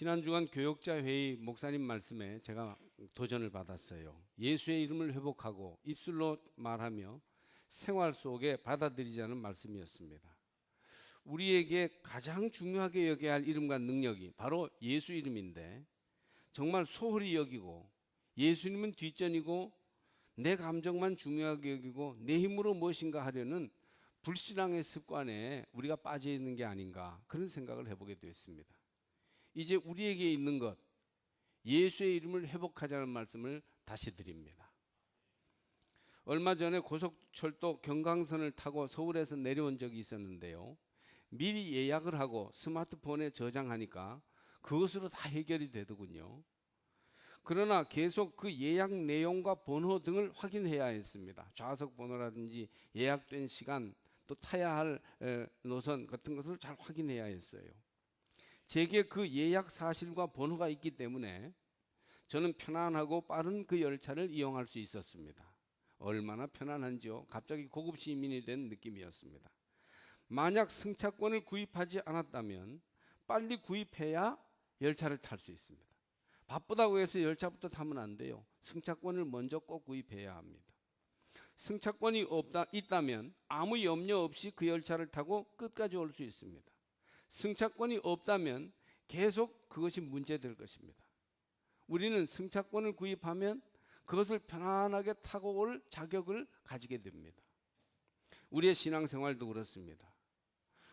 지난 주간 교역자 회의 목사님 말씀에 제가 도전을 받았어요. 예수의 이름을 회복하고 입술로 말하며 생활 속에 받아들이자는 말씀이었습니다. 우리에게 가장 중요하게 여겨야 할 이름과 능력이 바로 예수 이름인데 정말 소홀히 여기고 예수님은 뒷전이고 내 감정만 중요하게 여기고 내 힘으로 무엇인가 하려는 불신앙의 습관에 우리가 빠져 있는 게 아닌가 그런 생각을 해보게 되었습니다. 이제 우리에게 있는 것 예수의 이름을 회복하자는 말씀을 다시 드립니다. 얼마 전에 고속철도 경강선을 타고 서울에서 내려온 적이 있었는데요. 미리 예약을 하고 스마트폰에 저장하니까 그것으로 다 해결이 되더군요. 그러나 계속 그 예약 내용과 번호 등을 확인해야 했습니다. 좌석 번호라든지 예약된 시간 또 타야 할 에, 노선 같은 것을 잘 확인해야 했어요. 제게 그 예약 사실과 번호가 있기 때문에 저는 편안하고 빠른 그 열차를 이용할 수 있었습니다. 얼마나 편안한지요. 갑자기 고급 시민이 된 느낌이었습니다. 만약 승차권을 구입하지 않았다면 빨리 구입해야 열차를 탈 수 있습니다. 바쁘다고 해서 열차부터 타면 안 돼요. 승차권을 먼저 꼭 구입해야 합니다. 승차권이 없다 있다면 아무 염려 없이 그 열차를 타고 끝까지 올 수 있습니다. 승차권이 없다면 계속 그것이 문제될 것입니다. 우리는 승차권을 구입하면 그것을 편안하게 타고 올 자격을 가지게 됩니다. 우리의 신앙생활도 그렇습니다.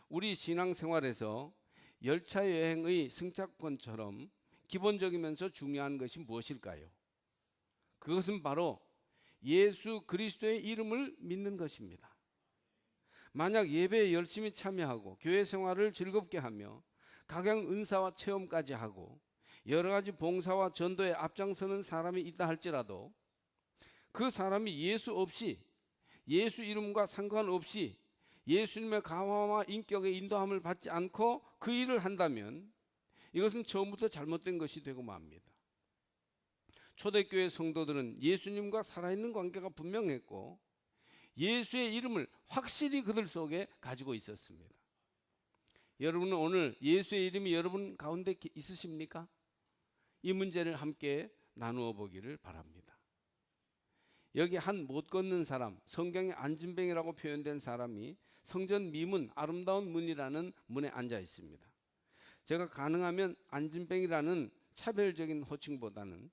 우리 신앙생활에서 열차 여행의 승차권처럼 기본적이면서 중요한 것이 무엇일까요? 그것은 바로 예수 그리스도의 이름을 믿는 것입니다. 만약 예배에 열심히 참여하고 교회 생활을 즐겁게 하며 각양 은사와 체험까지 하고 여러 가지 봉사와 전도에 앞장서는 사람이 있다 할지라도 그 사람이 예수 없이 예수 이름과 상관없이 예수님의 강화와 인격의 인도함을 받지 않고 그 일을 한다면 이것은 처음부터 잘못된 것이 되고 맙니다. 초대교회 성도들은 예수님과 살아있는 관계가 분명했고 예수의 이름을 확실히 그들 속에 가지고 있었습니다. 여러분은 오늘 예수의 이름이 여러분 가운데 있으십니까? 이 문제를 함께 나누어 보기를 바랍니다. 여기 한 못 걷는 사람, 성경에 안진뱅이라고 표현된 사람이 성전 미문 아름다운 문이라는 문에 앉아 있습니다. 제가 가능하면 안진뱅이라는 차별적인 호칭보다는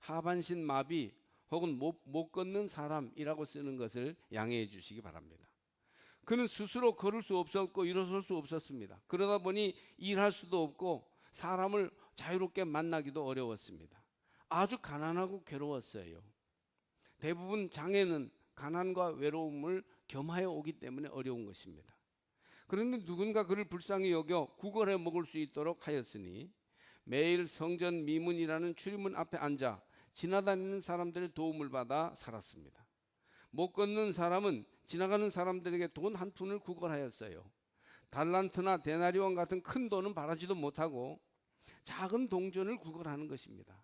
하반신 마비 혹은 못, 못 걷는 사람이라고 쓰는 것을 양해해 주시기 바랍니다. 그는 스스로 걸을 수 없었고 일어설 수 없었습니다. 그러다 보니 일할 수도 없고 사람을 자유롭게 만나기도 어려웠습니다. 아주 가난하고 괴로웠어요. 대부분 장애는 가난과 외로움을 겸하여 오기 때문에 어려운 것입니다. 그런데 누군가 그를 불쌍히 여겨 구걸해 먹을 수 있도록 하였으니 매일 성전 미문이라는 출입문 앞에 앉아 지나다니는 사람들의 도움을 받아 살았습니다. 못 걷는 사람은 지나가는 사람들에게 돈 한 푼을 구걸하였어요. 달란트나 데나리온 같은 큰 돈은 바라지도 못하고 작은 동전을 구걸하는 것입니다.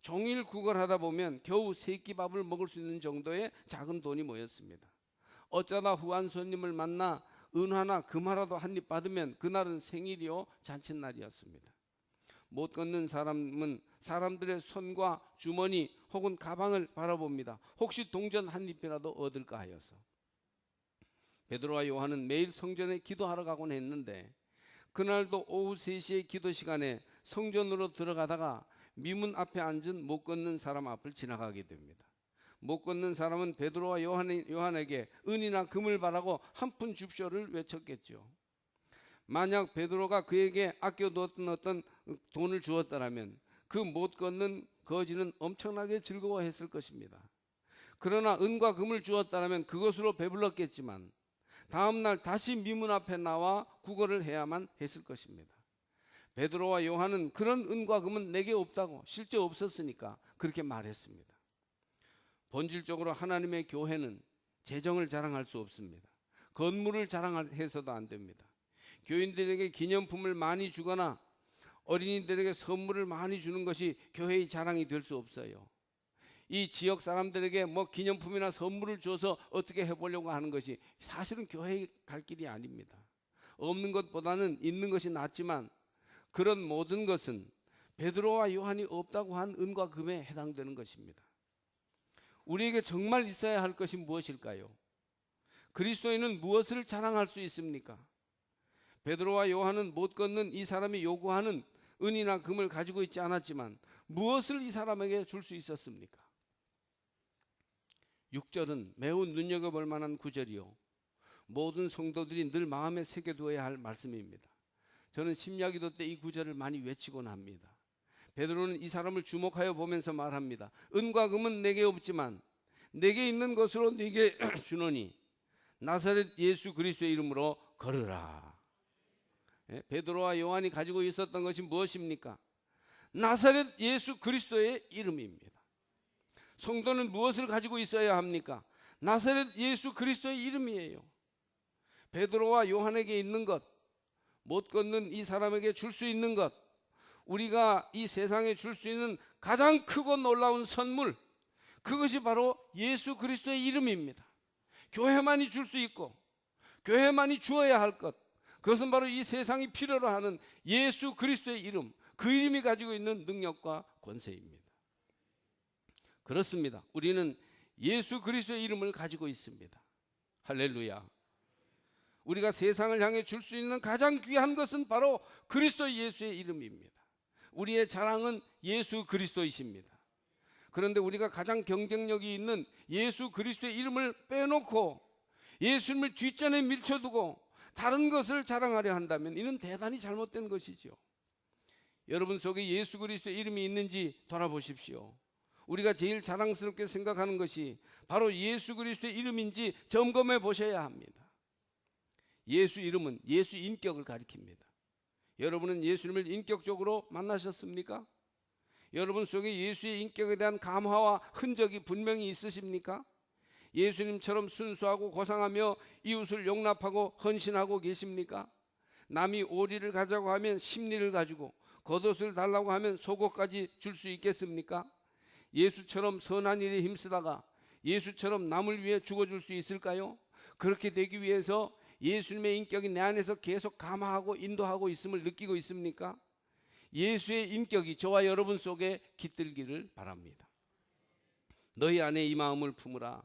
종일 구걸하다 보면 겨우 세 끼 밥을 먹을 수 있는 정도의 작은 돈이 모였습니다. 어쩌다 후한 손님을 만나 은화나 금화라도 한 입 받으면 그날은 생일이요 잔칫날이었습니다. 못 걷는 사람은 사람들의 손과 주머니 혹은 가방을 바라봅니다. 혹시 동전 한 입이라도 얻을까 하여서. 베드로와 요한은 매일 성전에 기도하러 가곤 했는데 그날도 오후 3시의 기도 시간에 성전으로 들어가다가 미문 앞에 앉은 못 걷는 사람 앞을 지나가게 됩니다. 못 걷는 사람은 베드로와 요한에게 은이나 금을 바라고 한 푼 줍쇼를 외쳤겠죠. 만약 베드로가 그에게 아껴두었던 어떤 돈을 주었더라면 그 못 걷는 거지는 엄청나게 즐거워했을 것입니다. 그러나 은과 금을 주었다면 그것으로 배불렀겠지만 다음 날 다시 미문 앞에 나와 구걸을 해야만 했을 것입니다. 베드로와 요한은 그런 은과 금은 내게 없다고 실제 없었으니까 그렇게 말했습니다. 본질적으로 하나님의 교회는 재정을 자랑할 수 없습니다. 건물을 자랑해서도 안 됩니다. 교인들에게 기념품을 많이 주거나 어린이들에게 선물을 많이 주는 것이 교회의 자랑이 될 수 없어요. 이 지역 사람들에게 뭐 기념품이나 선물을 줘서 어떻게 해보려고 하는 것이 사실은 교회에 갈 길이 아닙니다. 없는 것보다는 있는 것이 낫지만 그런 모든 것은 베드로와 요한이 없다고 한 은과 금에 해당되는 것입니다. 우리에게 정말 있어야 할 것이 무엇일까요? 그리스도인은 무엇을 자랑할 수 있습니까? 베드로와 요한은 못 걷는 이 사람이 요구하는 은이나 금을 가지고 있지 않았지만 무엇을 이 사람에게 줄 수 있었습니까? 6절은 매우 눈여겨볼 만한 구절이요. 모든 성도들이 늘 마음에 새겨두어야 할 말씀입니다. 저는 심야기도 때 이 구절을 많이 외치곤 합니다. 베드로는 이 사람을 주목하여 보면서 말합니다. 은과 금은 내게 없지만 내게 있는 것으로 네게 주노니 나사렛 예수 그리스도의 이름으로 걸으라. 예, 베드로와 요한이 가지고 있었던 것이 무엇입니까? 나사렛 예수 그리스도의 이름입니다. 성도는 무엇을 가지고 있어야 합니까? 나사렛 예수 그리스도의 이름이에요. 베드로와 요한에게 있는 것, 못 걷는 이 사람에게 줄 수 있는 것, 우리가 이 세상에 줄 수 있는 가장 크고 놀라운 선물, 그것이 바로 예수 그리스도의 이름입니다. 교회만이 줄 수 있고, 교회만이 주어야 할 것, 그것은 바로 이 세상이 필요로 하는 예수 그리스도의 이름, 그 이름이 가지고 있는 능력과 권세입니다. 그렇습니다. 우리는 예수 그리스도의 이름을 가지고 있습니다. 할렐루야. 우리가 세상을 향해 줄 수 있는 가장 귀한 것은 바로 그리스도 예수의 이름입니다. 우리의 자랑은 예수 그리스도이십니다. 그런데 우리가 가장 경쟁력이 있는 예수 그리스도의 이름을 빼놓고 예수님을 뒷전에 밀쳐두고 다른 것을 자랑하려 한다면 이는 대단히 잘못된 것이지요. 여러분 속에 예수 그리스도의 이름이 있는지 돌아보십시오. 우리가 제일 자랑스럽게 생각하는 것이 바로 예수 그리스도의 이름인지 점검해 보셔야 합니다. 예수 이름은 예수 인격을 가리킵니다. 여러분은 예수님을 인격적으로 만나셨습니까? 여러분 속에 예수의 인격에 대한 감화와 흔적이 분명히 있으십니까? 예수님처럼 순수하고 고상하며 이웃을 용납하고 헌신하고 계십니까? 남이 오리를 가자고 하면 심리를 가지고 겉옷을 달라고 하면 속옷까지 줄 수 있겠습니까? 예수처럼 선한 일에 힘쓰다가 예수처럼 남을 위해 죽어줄 수 있을까요? 그렇게 되기 위해서 예수님의 인격이 내 안에서 계속 감화하고 인도하고 있음을 느끼고 있습니까? 예수의 인격이 저와 여러분 속에 깃들기를 바랍니다. 너희 안에 이 마음을 품으라.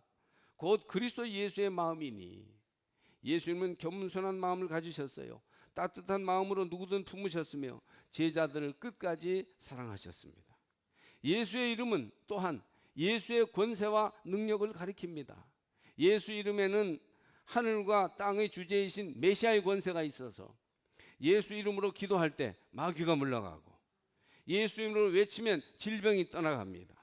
곧 그리스도 예수의 마음이니. 예수님은 겸손한 마음을 가지셨어요. 따뜻한 마음으로 누구든 품으셨으며 제자들을 끝까지 사랑하셨습니다. 예수의 이름은 또한 예수의 권세와 능력을 가리킵니다. 예수 이름에는 하늘과 땅의 주제이신 메시아의 권세가 있어서 예수 이름으로 기도할 때 마귀가 물러가고 예수 이름으로 외치면 질병이 떠나갑니다.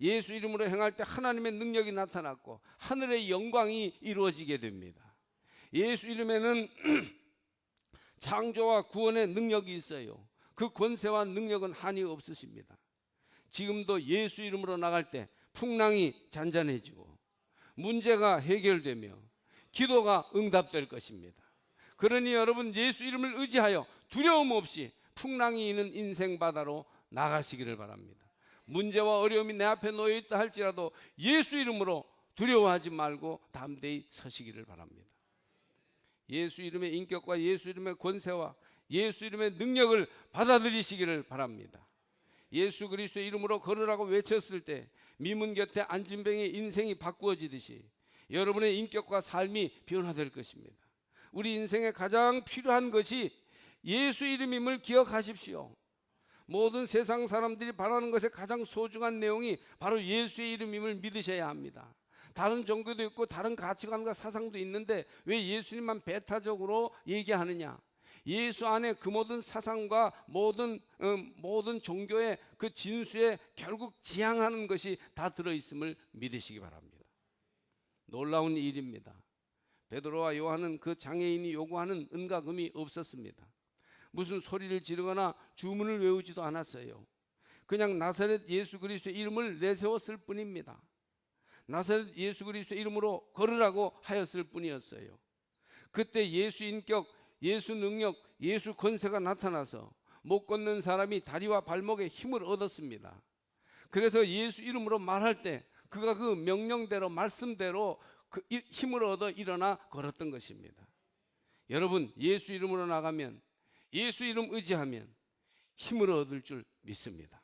예수 이름으로 행할 때 하나님의 능력이 나타났고 하늘의 영광이 이루어지게 됩니다. 예수 이름에는 창조와 구원의 능력이 있어요. 그 권세와 능력은 한이 없으십니다. 지금도 예수 이름으로 나갈 때 풍랑이 잔잔해지고 문제가 해결되며 기도가 응답될 것입니다. 그러니 여러분 예수 이름을 의지하여 두려움 없이 풍랑이 있는 인생 바다로 나가시기를 바랍니다. 문제와 어려움이 내 앞에 놓여 있다 할지라도 예수 이름으로 두려워하지 말고 담대히 서시기를 바랍니다. 예수 이름의 인격과 예수 이름의 권세와 예수 이름의 능력을 받아들이시기를 바랍니다. 예수 그리스도의 이름으로 걸으라고 외쳤을 때 미문 곁에 앉은 병의 인생이 바꾸어지듯이 여러분의 인격과 삶이 변화될 것입니다. 우리 인생에 가장 필요한 것이 예수 이름임을 기억하십시오. 모든 세상 사람들이 바라는 것의 가장 소중한 내용이 바로 예수의 이름임을 믿으셔야 합니다. 다른 종교도 있고 다른 가치관과 사상도 있는데 왜 예수님만 배타적으로 얘기하느냐? 예수 안에 그 모든 사상과 모든 어, 모든 종교의 그 진수에 결국 지향하는 것이 다 들어 있음을 믿으시기 바랍니다. 놀라운 일입니다. 베드로와 요한은 그 장애인이 요구하는 은과 금이 없었습니다. 무슨 소리를 지르거나 주문을 외우지도 않았어요. 그냥 나사렛 예수 그리스도의 이름을 내세웠을 뿐입니다. 나사렛 예수 그리스도 이름으로 걸으라고 하였을 뿐이었어요. 그때 예수 인격, 예수 능력, 예수 권세가 나타나서 못 걷는 사람이 다리와 발목에 힘을 얻었습니다. 그래서 예수 이름으로 말할 때 그가 그 명령대로 말씀대로 그 힘을 얻어 일어나 걸었던 것입니다. 여러분 예수 이름으로 나가면 예수 이름 의지하면 힘을 얻을 줄 믿습니다.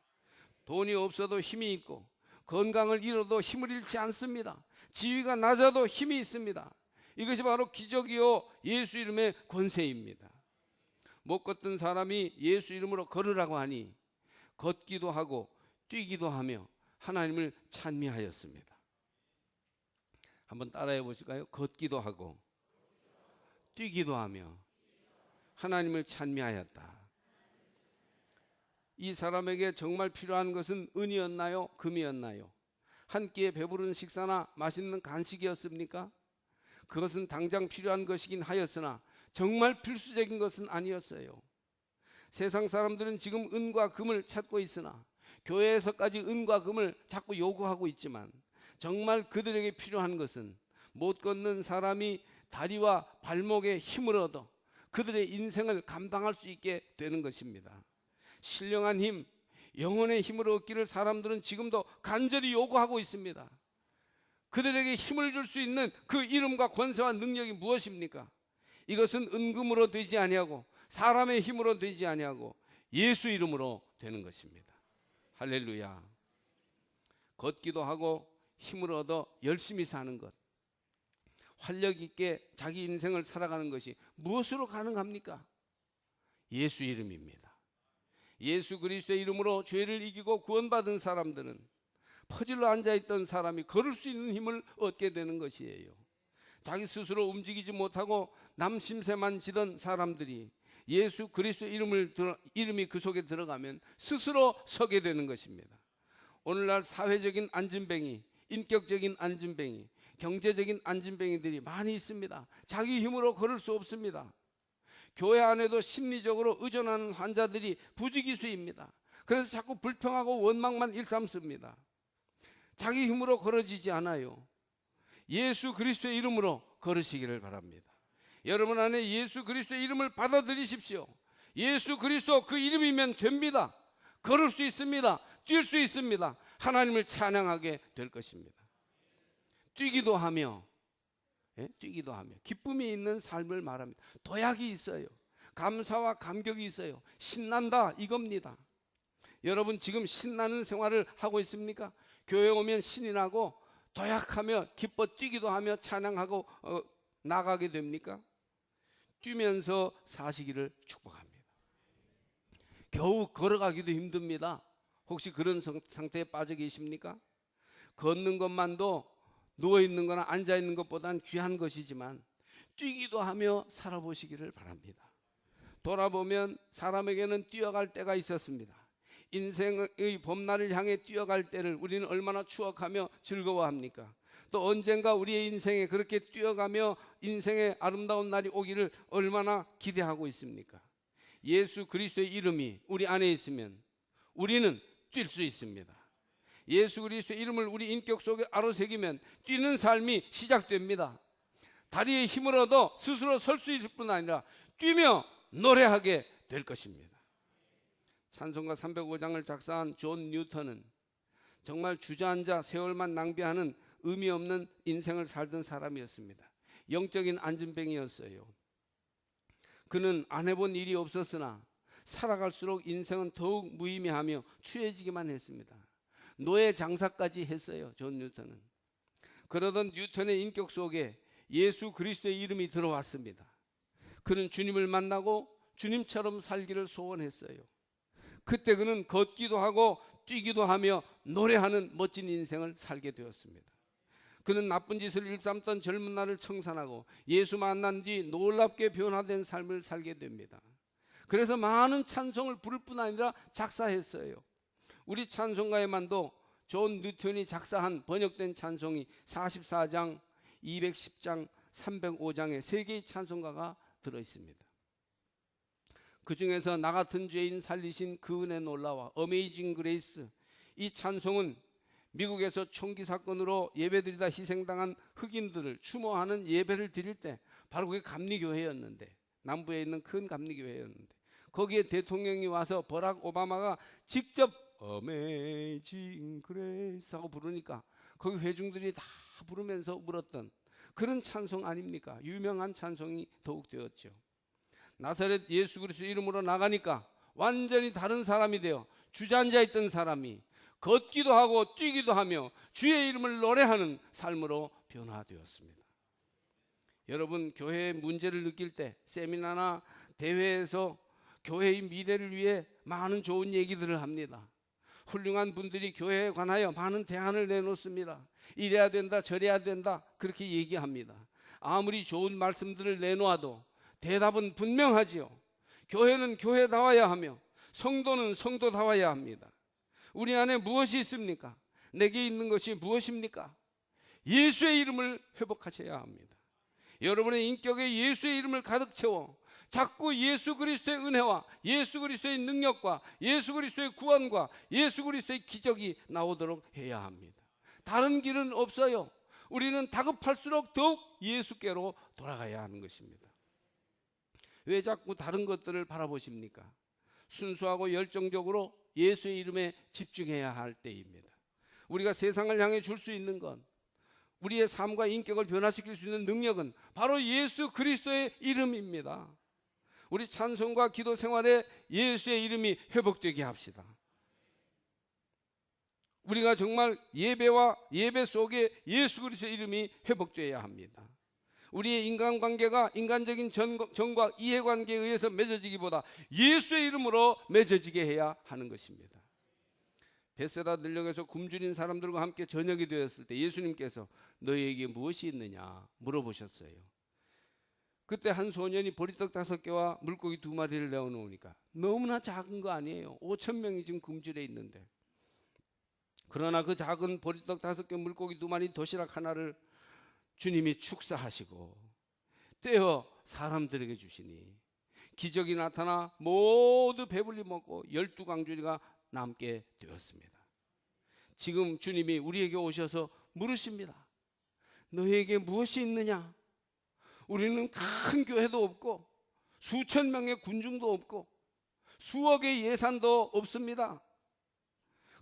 돈이 없어도 힘이 있고 건강을 잃어도 힘을 잃지 않습니다. 지위가 낮아도 힘이 있습니다. 이것이 바로 기적이요 예수 이름의 권세입니다. 못 걷던 사람이 예수 이름으로 걸으라고 하니 걷기도 하고 뛰기도 하며 하나님을 찬미하였습니다. 한번 따라해 보실까요? 걷기도 하고 뛰기도 하며 하나님을 찬미하였다. 이 사람에게 정말 필요한 것은 은이었나요? 금이었나요? 한 끼에 배부른 식사나 맛있는 간식이었습니까? 그것은 당장 필요한 것이긴 하였으나 정말 필수적인 것은 아니었어요. 세상 사람들은 지금 은과 금을 찾고 있으나 교회에서까지 은과 금을 자꾸 요구하고 있지만 정말 그들에게 필요한 것은 못 걷는 사람이 다리와 발목에 힘을 얻어 그들의 인생을 감당할 수 있게 되는 것입니다. 신령한 힘, 영혼의 힘을 얻기를 사람들은 지금도 간절히 요구하고 있습니다. 그들에게 힘을 줄 수 있는 그 이름과 권세와 능력이 무엇입니까? 이것은 은금으로 되지 아니하고 사람의 힘으로 되지 아니하고 예수 이름으로 되는 것입니다. 할렐루야. 걷기도 하고 힘을 얻어 열심히 사는 것. 활력 있게 자기 인생을 살아가는 것이 무엇으로 가능합니까? 예수 이름입니다. 예수 그리스도의 이름으로 죄를 이기고 구원받은 사람들은 퍼질러 앉아 있던 사람이 걸을 수 있는 힘을 얻게 되는 것이에요. 자기 스스로 움직이지 못하고 남 심세만 지던 사람들이 예수 그리스도 이름을 들어, 이름이 그 속에 들어가면 스스로 서게 되는 것입니다. 오늘날 사회적인 안진뱅이, 인격적인 안진뱅이, 경제적인 안진뱅이들이 많이 있습니다. 자기 힘으로 걸을 수 없습니다. 교회 안에도 심리적으로 의존하는 환자들이 부지기수입니다. 그래서 자꾸 불평하고 원망만 일삼습니다. 자기 힘으로 걸어지지 않아요. 예수 그리스도의 이름으로 걸으시기를 바랍니다. 여러분 안에 예수 그리스도의 이름을 받아들이십시오. 예수 그리스도 그 이름이면 됩니다. 걸을 수 있습니다. 뛸 수 있습니다. 하나님을 찬양하게 될 것입니다. 뛰기도 하며 예? 뛰기도 하며 기쁨이 있는 삶을 말합니다. 도약이 있어요. 감사와 감격이 있어요. 신난다 이겁니다. 여러분 지금 신나는 생활을 하고 있습니까? 교회 오면 신이 나고 도약하며 기뻐 뛰기도 하며 찬양하고 어, 나가게 됩니까? 뛰면서 사시기를 축복합니다. 겨우 걸어가기도 힘듭니다. 혹시 그런 상태에 빠져 계십니까? 걷는 것만도 누워 있는 거나 앉아 있는 것보단 귀한 것이지만 뛰기도 하며 살아보시기를 바랍니다. 돌아보면 사람에게는 뛰어갈 때가 있었습니다. 인생의 봄날을 향해 뛰어갈 때를 우리는 얼마나 추억하며 즐거워합니까? 또 언젠가 우리의 인생에 그렇게 뛰어가며 인생의 아름다운 날이 오기를 얼마나 기대하고 있습니까? 예수 그리스도의 이름이 우리 안에 있으면 우리는 뛸 수 있습니다. 예수 그리스도의 이름을 우리 인격 속에 아로새기면 뛰는 삶이 시작됩니다. 다리에 힘을 얻어 스스로 설 수 있을 뿐 아니라 뛰며 노래하게 될 것입니다. 찬송가 305장을 작사한 존 뉴턴은 정말 주저앉아 세월만 낭비하는 의미 없는 인생을 살던 사람이었습니다. 영적인 안진뱅이였어요. 그는 안 해본 일이 없었으나 살아갈수록 인생은 더욱 무의미하며 추해지기만 했습니다. 노예 장사까지 했어요. 존 뉴턴은. 그러던 뉴턴의 인격 속에 예수 그리스도의 이름이 들어왔습니다. 그는 주님을 만나고 주님처럼 살기를 소원했어요. 그때 그는 걷기도 하고 뛰기도 하며 노래하는 멋진 인생을 살게 되었습니다. 그는 나쁜 짓을 일삼던 젊은 날을 청산하고 예수 만난 뒤 놀랍게 변화된 삶을 살게 됩니다. 그래서 많은 찬송을 부를 뿐 아니라 작사했어요. 우리 찬송가에만도 존 뉴턴이 작사한 번역된 찬송이 44장, 210장, 305장에 세 개의 찬송가가 들어 있습니다. 그 중에서 나 같은 죄인 살리신 그 은혜 놀라와 어메이징 그레이스 이 찬송은 미국에서 총기 사건으로 예배드리다 희생당한 흑인들을 추모하는 예배를 드릴 때 바로 그게 감리교회였는데 남부에 있는 큰 감리교회였는데 거기에 대통령이 와서 버락 오바마가 직접 어메이징 그레이스 하고 부르니까 거기 회중들이 다 부르면서 울었던 그런 찬송 아닙니까? 유명한 찬송이 더욱 되었죠. 나사렛 예수 그리스도 이름으로 나가니까 완전히 다른 사람이 되어 주저앉아 있던 사람이 걷기도 하고 뛰기도 하며 주의 이름을 노래하는 삶으로 변화되었습니다. 여러분 교회의 문제를 느낄 때 세미나나 대회에서 교회의 미래를 위해 많은 좋은 얘기들을 합니다. 훌륭한 분들이 교회에 관하여 많은 대안을 내놓습니다. 이래야 된다, 저래야 된다 그렇게 얘기합니다. 아무리 좋은 말씀들을 내놓아도 대답은 분명하지요. 교회는 교회다워야 하며 성도는 성도다워야 합니다. 우리 안에 무엇이 있습니까? 내게 있는 것이 무엇입니까? 예수의 이름을 회복하셔야 합니다. 여러분의 인격에 예수의 이름을 가득 채워 자꾸 예수 그리스도의 은혜와 예수 그리스도의 능력과 예수 그리스도의 구원과 예수 그리스도의 기적이 나오도록 해야 합니다. 다른 길은 없어요. 우리는 다급할수록 더욱 예수께로 돌아가야 하는 것입니다. 왜 자꾸 다른 것들을 바라보십니까? 순수하고 열정적으로 예수의 이름에 집중해야 할 때입니다. 우리가 세상을 향해 줄 수 있는 건 우리의 삶과 인격을 변화시킬 수 있는 능력은 바로 예수 그리스도의 이름입니다. 우리 찬송과 기도 생활에 예수의 이름이 회복되게 합시다. 우리가 정말 예배와 예배 속에 예수 그리스도의 이름이 회복되어야 합니다. 우리의 인간관계가 인간적인 정과 이해관계에 의해서 맺어지기보다 예수의 이름으로 맺어지게 해야 하는 것입니다. 베세다 들녘에서 굶주린 사람들과 함께 저녁이 되었을 때 예수님께서 너희에게 무엇이 있느냐 물어보셨어요. 그때 한 소년이 보리떡 다섯 개와 물고기 두 마리를 내어놓으니까 너무나 작은 거 아니에요. 5천 명이 지금 굶주려 있는데. 그러나 그 작은 보리떡 다섯 개 물고기 두 마리 도시락 하나를 주님이 축사하시고 떼어 사람들에게 주시니 기적이 나타나 모두 배불리 먹고 열두 강주리가 남게 되었습니다. 지금 주님이 우리에게 오셔서 물으십니다. 너에게 무엇이 있느냐? 우리는 큰 교회도 없고 수천 명의 군중도 없고 수억의 예산도 없습니다.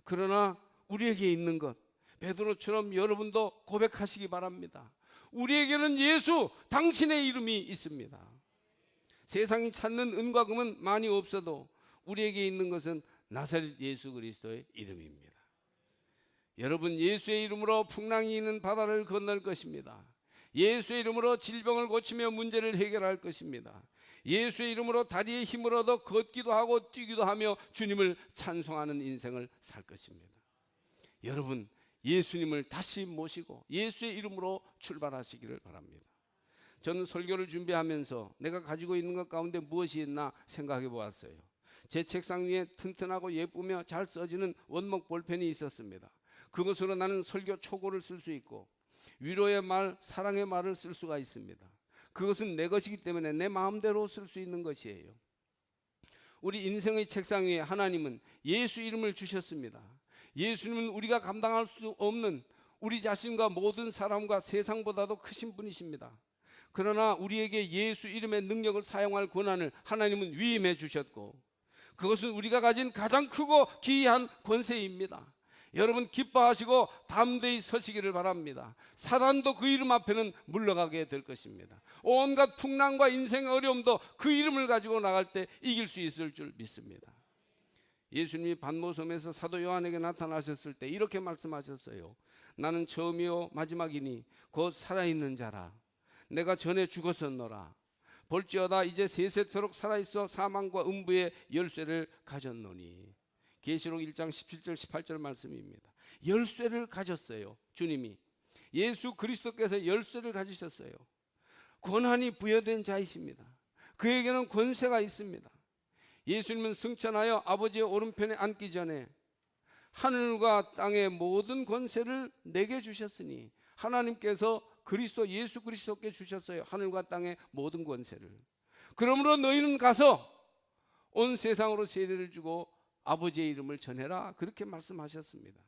그러나 우리에게 있는 것 베드로처럼 여러분도 고백하시기 바랍니다. 우리에게는 예수 당신의 이름이 있습니다. 세상이 찾는 은과 금은 많이 없어도 우리에게 있는 것은 나사렛 예수 그리스도의 이름입니다. 여러분 예수의 이름으로 풍랑이 있는 바다를 건널 것입니다. 예수의 이름으로 질병을 고치며 문제를 해결할 것입니다. 예수의 이름으로 다리에 힘을 얻어 걷기도 하고 뛰기도 하며 주님을 찬송하는 인생을 살 것입니다. 여러분 예수님을 다시 모시고 예수의 이름으로 출발하시기를 바랍니다. 저는 설교를 준비하면서 내가 가지고 있는 것 가운데 무엇이 있나 생각해 보았어요. 제 책상 위에 튼튼하고 예쁘며 잘 써지는 원목 볼펜이 있었습니다. 그것으로 나는 설교 초고를 쓸 수 있고 위로의 말, 사랑의 말을 쓸 수가 있습니다. 그것은 내 것이기 때문에 내 마음대로 쓸 수 있는 것이에요. 우리 인생의 책상 위에 하나님은 예수 이름을 주셨습니다. 예수님은 우리가 감당할 수 없는 우리 자신과 모든 사람과 세상보다도 크신 분이십니다. 그러나 우리에게 예수 이름의 능력을 사용할 권한을 하나님은 위임해 주셨고 그것은 우리가 가진 가장 크고 기이한 권세입니다. 여러분 기뻐하시고 담대히 서시기를 바랍니다. 사단도 그 이름 앞에는 물러가게 될 것입니다. 온갖 풍랑과 인생의 어려움도 그 이름을 가지고 나갈 때 이길 수 있을 줄 믿습니다. 예수님이 반모섬에서 사도 요한에게 나타나셨을 때 이렇게 말씀하셨어요. 나는 처음이요 마지막이니 곧 살아있는 자라. 내가 전에 죽었었노라. 볼지어다 이제 세세토록 살아있어 사망과 음부의 열쇠를 가졌노니. 계시록 1장 17절 18절 말씀입니다. 열쇠를 가졌어요. 주님이. 예수 그리스도께서 열쇠를 가지셨어요. 권한이 부여된 자이십니다. 그에게는 권세가 있습니다. 예수님은 승천하여 아버지의 오른편에 앉기 전에 하늘과 땅의 모든 권세를 내게 주셨으니 하나님께서 그리스도 예수 그리스도께 주셨어요. 하늘과 땅의 모든 권세를. 그러므로 너희는 가서 온 세상으로 세례를 주고 아버지의 이름을 전해라. 그렇게 말씀하셨습니다.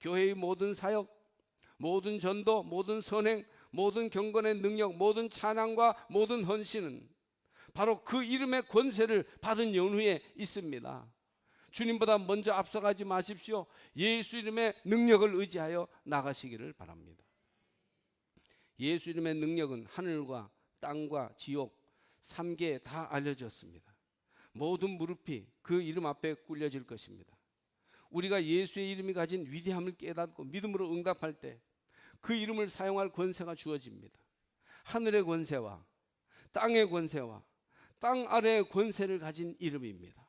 교회의 모든 사역, 모든 전도, 모든 선행, 모든 경건의 능력, 모든 찬양과 모든 헌신은 바로 그 이름의 권세를 받은 연후에 있습니다. 주님보다 먼저 앞서가지 마십시오. 예수 이름의 능력을 의지하여 나가시기를 바랍니다. 예수 이름의 능력은 하늘과 땅과 지옥, 삼계에 다 알려졌습니다. 모든 무릎이 그 이름 앞에 꿇려질 것입니다. 우리가 예수의 이름이 가진 위대함을 깨닫고 믿음으로 응답할 때 그 이름을 사용할 권세가 주어집니다. 하늘의 권세와 땅의 권세와 땅 아래의 권세를 가진 이름입니다.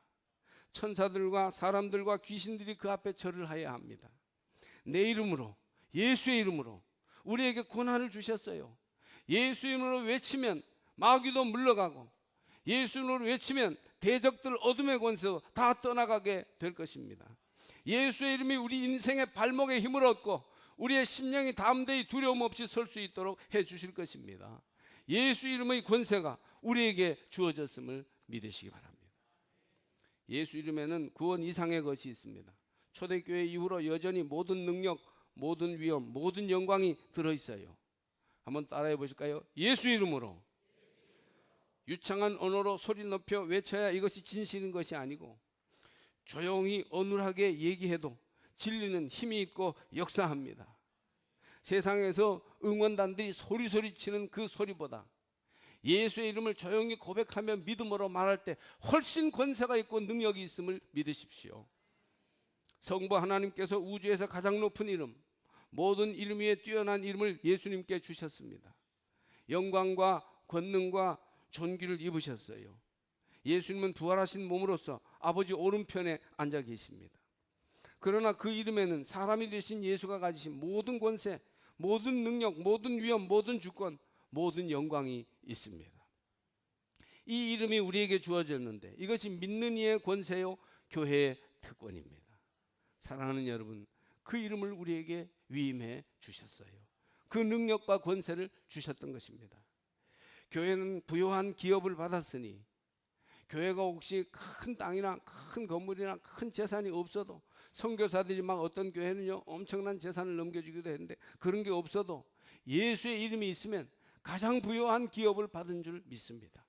천사들과 사람들과 귀신들이 그 앞에 절을 하여야 합니다. 내 이름으로 예수의 이름으로 우리에게 고난을 주셨어요. 예수 이름으로 외치면 마귀도 물러가고 예수 이름으로 외치면 대적들 어둠의 권세도 다 떠나가게 될 것입니다. 예수의 이름이 우리 인생의 발목에 힘을 얻고 우리의 심령이 담대히 두려움 없이 설 수 있도록 해 주실 것입니다. 예수 이름의 권세가 우리에게 주어졌음을 믿으시기 바랍니다. 예수 이름에는 구원 이상의 것이 있습니다. 초대교회 이후로 여전히 모든 능력, 모든 위엄, 모든 영광이 들어 있어요. 한번 따라해 보실까요? 예수 이름으로 유창한 언어로 소리 높여 외쳐야 이것이 진실인 것이 아니고 조용히 어눌하게 얘기해도 진리는 힘이 있고 역사합니다. 세상에서 응원단들이 소리소리 치는 그 소리보다 예수의 이름을 조용히 고백하며 믿음으로 말할 때 훨씬 권세가 있고 능력이 있음을 믿으십시오. 성부 하나님께서 우주에서 가장 높은 이름, 모든 이름 위에 뛰어난 이름을 예수님께 주셨습니다. 영광과 권능과 존귀를 입으셨어요. 예수님은 부활하신 몸으로서 아버지 오른편에 앉아 계십니다. 그러나 그 이름에는 사람이 되신 예수가 가지신 모든 권세, 모든 능력, 모든 위엄, 모든 주권, 모든 영광이 있습니다. 이 이름이 우리에게 주어졌는데 이것이 믿는 이의 권세요 교회의 특권입니다. 사랑하는 여러분, 그 이름을 우리에게 위임해 주셨어요. 그 능력과 권세를 주셨던 것입니다. 교회는 부요한 기업을 받았으니 교회가 혹시 큰 땅이나 큰 건물이나 큰 재산이 없어도 선교사들이 막 어떤 교회는요 엄청난 재산을 넘겨주기도 했는데 그런 게 없어도 예수의 이름이 있으면 가장 부요한 기업을 받은 줄 믿습니다.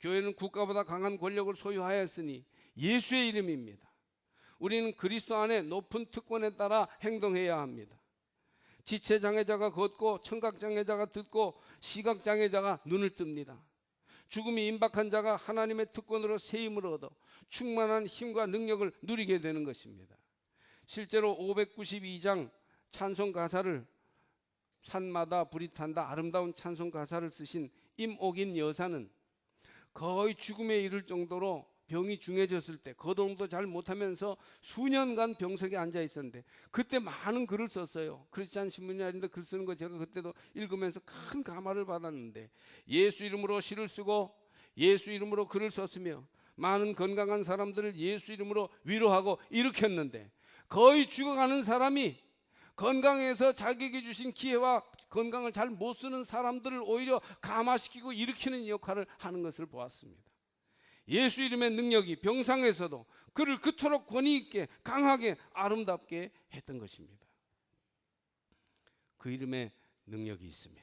교회는 국가보다 강한 권력을 소유하였으니 예수의 이름입니다. 우리는 그리스도 안에 높은 특권에 따라 행동해야 합니다. 지체 장애자가 걷고 청각 장애자가 듣고 시각 장애자가 눈을 뜹니다. 죽음이 임박한 자가 하나님의 특권으로 새 힘을 얻어 충만한 힘과 능력을 누리게 되는 것입니다. 실제로 592장 찬송 가사를 산마다 불이 탄다 아름다운 찬송 가사를 쓰신 임옥인 여사는 거의 죽음에 이를 정도로 병이 중해졌을 때 거동도 잘 못하면서 수년간 병석에 앉아 있었는데 그때 많은 글을 썼어요. 크리스찬 신문이 아닌데 글 쓰는 거 제가 그때도 읽으면서 큰 감화를 받았는데 예수 이름으로 시를 쓰고 예수 이름으로 글을 썼으며 많은 건강한 사람들을 예수 이름으로 위로하고 일으켰는데 거의 죽어가는 사람이 건강해서 자기에게 주신 기회와 건강을 잘 못 쓰는 사람들을 오히려 감화시키고 일으키는 역할을 하는 것을 보았습니다. 예수 이름의 능력이 병상에서도 그를 그토록 권위 있게 강하게 아름답게 했던 것입니다. 그 이름에 능력이 있습니다.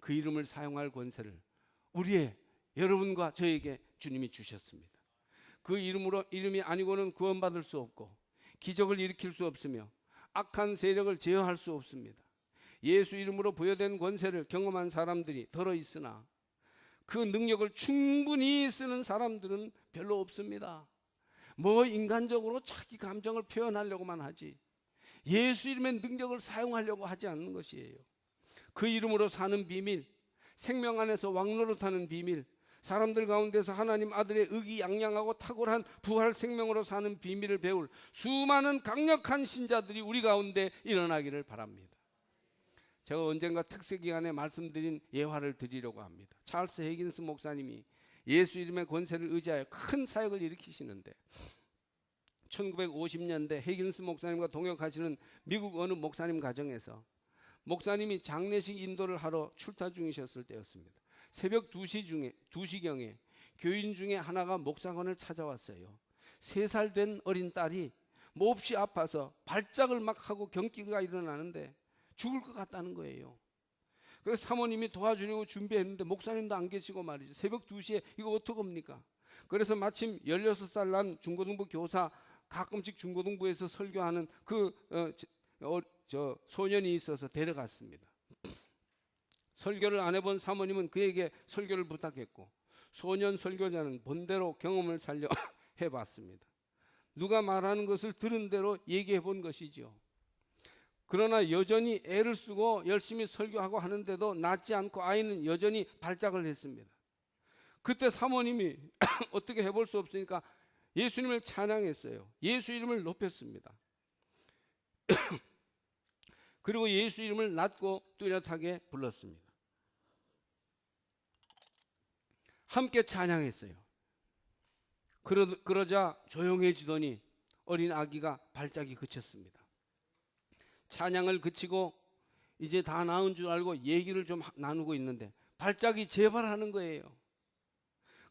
그 이름을 사용할 권세를 우리의 여러분과 저에게 주님이 주셨습니다. 그 이름으로 이름이 아니고는 구원받을 수 없고 기적을 일으킬 수 없으며 악한 세력을 제어할 수 없습니다. 예수 이름으로 부여된 권세를 경험한 사람들이 더러 있으나 그 능력을 충분히 쓰는 사람들은 별로 없습니다. 뭐 인간적으로 자기 감정을 표현하려고만 하지 예수 이름의 능력을 사용하려고 하지 않는 것이에요. 그 이름으로 사는 비밀, 생명 안에서 왕노릇하는 비밀, 사람들 가운데서 하나님 아들의 의기양양하고 탁월한 부활 생명으로 사는 비밀을 배울 수많은 강력한 신자들이 우리 가운데 일어나기를 바랍니다. 제가 언젠가 특세 기간에 말씀드린 예화를 드리려고 합니다. 찰스 헤긴스 목사님이 예수 이름의 권세를 의지하여 큰 사역을 일으키시는데 1950년대 헤긴스 목사님과 동역하시는 미국 어느 목사님 가정에서 목사님이 장례식 인도를 하러 출타 중이셨을 때였습니다. 새벽 2시 중에 2시경에 교인 중에 하나가 목사관을 찾아왔어요. 세살된 어린 딸이 몹시 아파서 발작을 막 하고 경기가 일어나는데 죽을 것 같다는 거예요. 그래서 사모님이 도와주려고 준비했는데 목사님도 안 계시고 말이죠. 새벽 2시에 이거 어떡합니까? 그래서 마침 16살 난 중고등부 교사 가끔씩 중고등부에서 설교하는 그 어, 저, 어, 저 소년이 있어서 데려갔습니다. 설교를 안 해본 사모님은 그에게 설교를 부탁했고 소년 설교자는 본대로 경험을 살려 해봤습니다. 누가 말하는 것을 들은 대로 얘기해 본 것이지요. 그러나 여전히 애를 쓰고 열심히 설교하고 하는데도 낫지 않고 아이는 여전히 발작을 했습니다. 그때 사모님이 어떻게 해볼 수 없으니까 예수님을 찬양했어요. 예수 이름을 높였습니다. 그리고 예수 이름을 낮고 뚜렷하게 불렀습니다. 함께 찬양했어요. 그러, 그러자 조용해지더니 어린 아기가 발작이 그쳤습니다. 찬양을 그치고 이제 다 나은 줄 알고 얘기를 좀 하- 나누고 있는데 발작이 재발하는 거예요.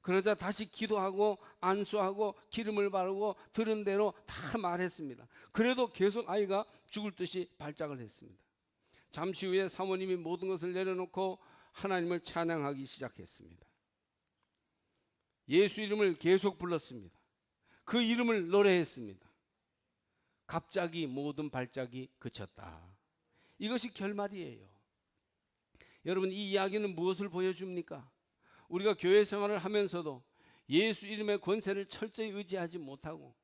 그러자 다시 기도하고 안수하고 기름을 바르고 들은 대로 다 말했습니다. 그래도 계속 아이가 죽을 듯이 발작을 했습니다. 잠시 후에 사모님이 모든 것을 내려놓고 하나님을 찬양하기 시작했습니다. 예수 이름을 계속 불렀습니다. 그 이름을 노래했습니다. 갑자기 모든 발작이 그쳤다. 이것이 결말이에요. 여러분 이 이야기는 무엇을 보여줍니까? 우리가 교회 생활을 하면서도 예수 이름의 권세를 철저히 의지하지 못하고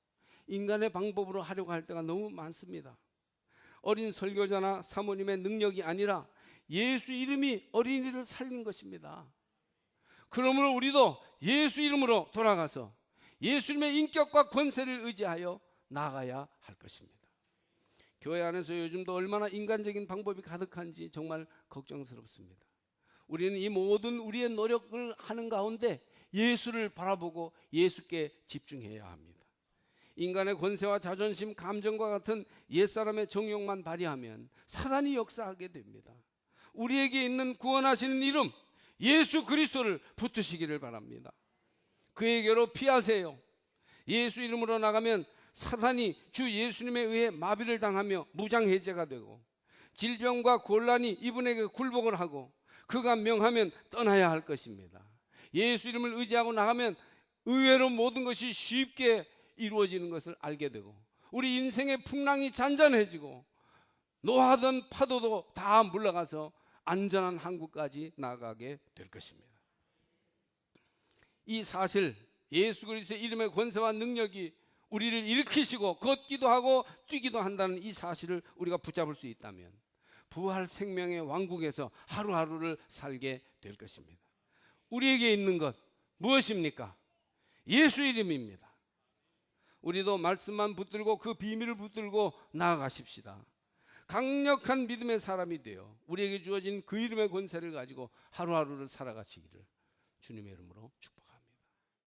인간의 방법으로 하려고 할 때가 너무 많습니다. 어린 설교자나 사모님의 능력이 아니라 예수 이름이 어린이를 살린 것입니다. 그러므로 우리도 예수 이름으로 돌아가서 예수님의 인격과 권세를 의지하여 나가야 할 것입니다. 교회 안에서 요즘도 얼마나 인간적인 방법이 가득한지 정말 걱정스럽습니다. 우리는 이 모든 우리의 노력을 하는 가운데 예수를 바라보고 예수께 집중해야 합니다. 인간의 권세와 자존심, 감정과 같은 옛사람의 정욕만 발휘하면 사단이 역사하게 됩니다. 우리에게 있는 구원하시는 이름 예수 그리스도를 붙으시기를 바랍니다. 그에게로 피하세요. 예수 이름으로 나가면 사단이 주 예수님에 의해 마비를 당하며 무장해제가 되고 질병과 곤란이 이분에게 굴복을 하고 그가 명하면 떠나야 할 것입니다. 예수 이름을 의지하고 나가면 의외로 모든 것이 쉽게 이루어지는 것을 알게 되고 우리 인생의 풍랑이 잔잔해지고 노하던 파도도 다 물러가서 안전한 항구까지 나가게 될 것입니다. 이 사실 예수 그리스도의 이름의 권세와 능력이 우리를 일으키시고 걷기도 하고 뛰기도 한다는 이 사실을 우리가 붙잡을 수 있다면 부활 생명의 왕국에서 하루하루를 살게 될 것입니다. 우리에게 있는 것 무엇입니까? 예수 이름입니다. 우리도 말씀만 붙들고 그 비밀을 붙들고 나아가십시다. 강력한 믿음의 사람이 되어 우리에게 주어진 그 이름의 권세를 가지고 하루하루를 살아가시기를 주님의 이름으로 축복합니다.